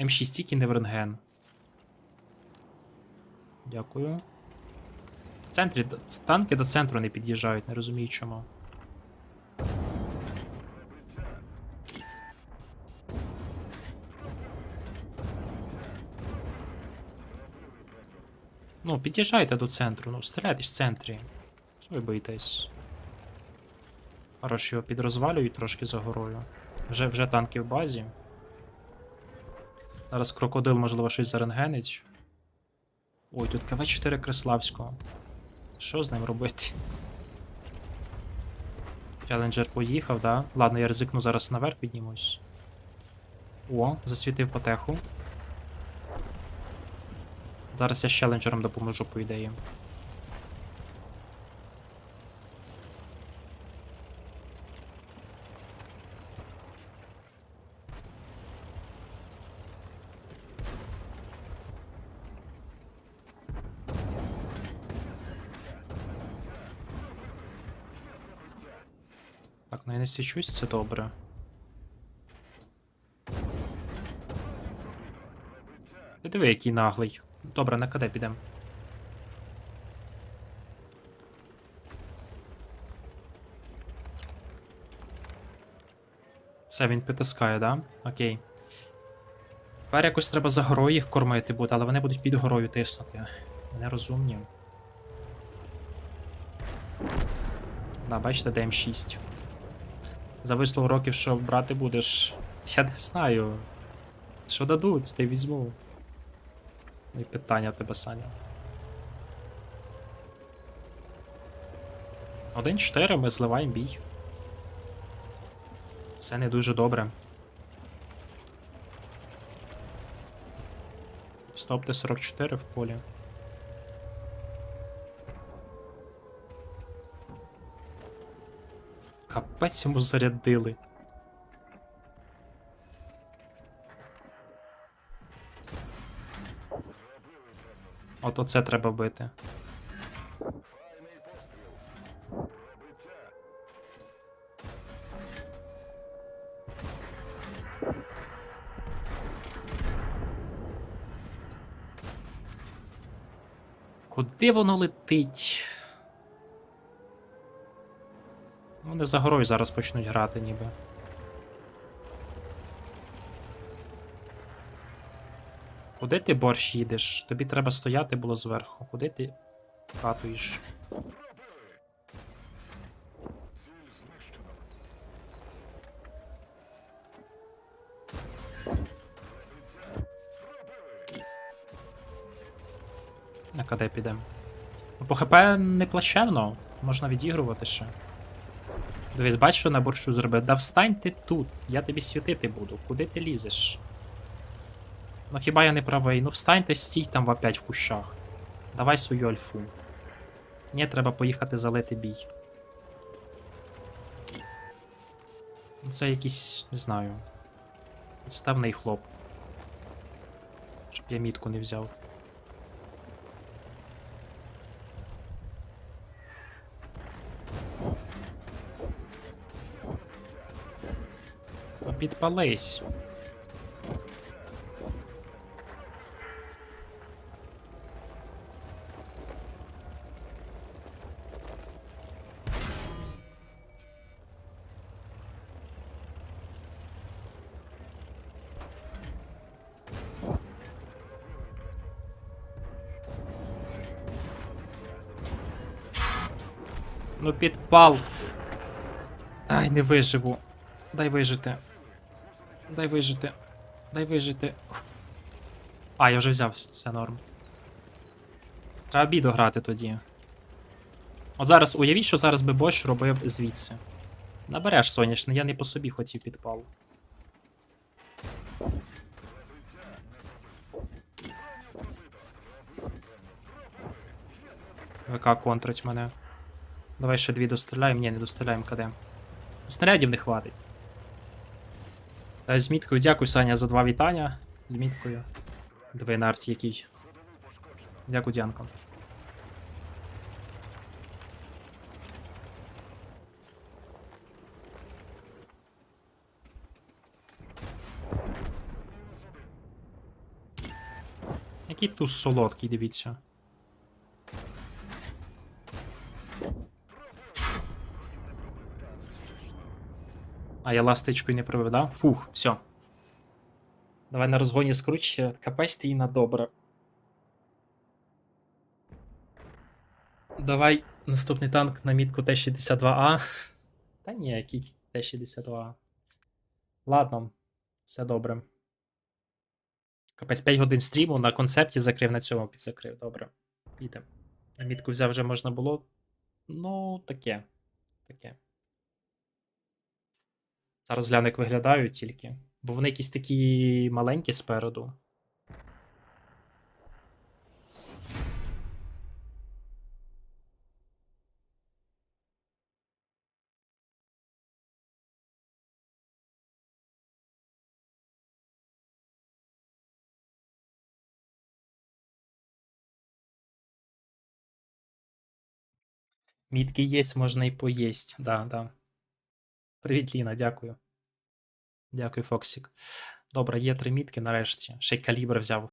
М6 тільки не в рентген. Дякую. В центрі танки до центру не під'їжджають, не розумію чому. Ну, під'їжджайте до центру, ну, стріляйте в центрі. Що ви боїтесь? Хорош його підрозвалюють трошки за горою. Вже, вже танки в базі. Зараз крокодил, можливо, щось зарентгенить. Ой, тут КВ-4 Креславського. Що з ним робити? Челенджер поїхав, да? Ладно, я ризикну зараз наверх піднімусь. О, засвітив потеху. Зараз я з челенджером допоможу, по ідеї. Так, ну я не свічусь, це добре. Ти диви, який наглий. Добре, на КД підемо. Все, він підтискає, да? Окей. Тепер якось треба за горою їх кормити буде, але вони будуть під горою тиснути. Вони розумні. Да, бачите, ДМ6. За вислугу років, що брати будеш. Я не знаю. Що дадуть, ти візьму. І питання тебе, Саня. 1-4, ми зливаємо бій. Все не дуже добре. Стоп Т-44 в полі. Капець йому зарядили. От оце треба бити. Куди воно летить? Ну, Вони за горою зараз почнуть грати, ніби. Куди ти борщ їдеш? Тобі треба стояти було зверху. Куди ти катуєш? На КД підемо. Ну, по ХП не плачевно, можна відігрувати ще. Дивись, бач, що на борщу зробив? Да встань ти тут, я тобі світити буду. Куди ти лізеш? Ну хіба я не правий? Ну встань та стій там опять в кущах. Давай свою альфу. Ні, треба поїхати залити бій. Ну, Це якийсь, не знаю. Підставний хлоп. Щоб я мітку не взяв. Підпались. Ну підпал. Ай, не виживу. Дай вижити. Дай вижити. Дай вижити. А, я вже взяв все норм. Треба біду грати тоді. От зараз уявіть, що зараз би Бош робив звідси. Набереш сонячний, я не по собі хотів підпал. ВК контрить мене. Давай ще дві достріляємо. Ні, не достріляємо КД. Снарядів не хватить. Та з міткою дякую, Саня, за два вітання. З міткою. Диви на який. Дякую, Дянко. Який туз солодкий, дивіться. А я ластичкою не привив, да? Фух, все. Давай на розгоні скруч, капець ти і на добре. Давай наступний танк на мітку Т-62А. Та ні, який Т-62А. Ладно, все добре. Капець 5 годин стріму на концепті закрив, на цьому підзакрив. Добре. Піде. На мітку взяв вже можна було. Ну, таке. Таке. Зараз гляну, як виглядають тільки. Бо вони якісь такі маленькі спереду. Мітки є, можна і поїсть. Да, да. Привіт, Ліна, дякую. Дякую, Фоксік. Добре, є три мітки нарешті. Ще й калібр взяв.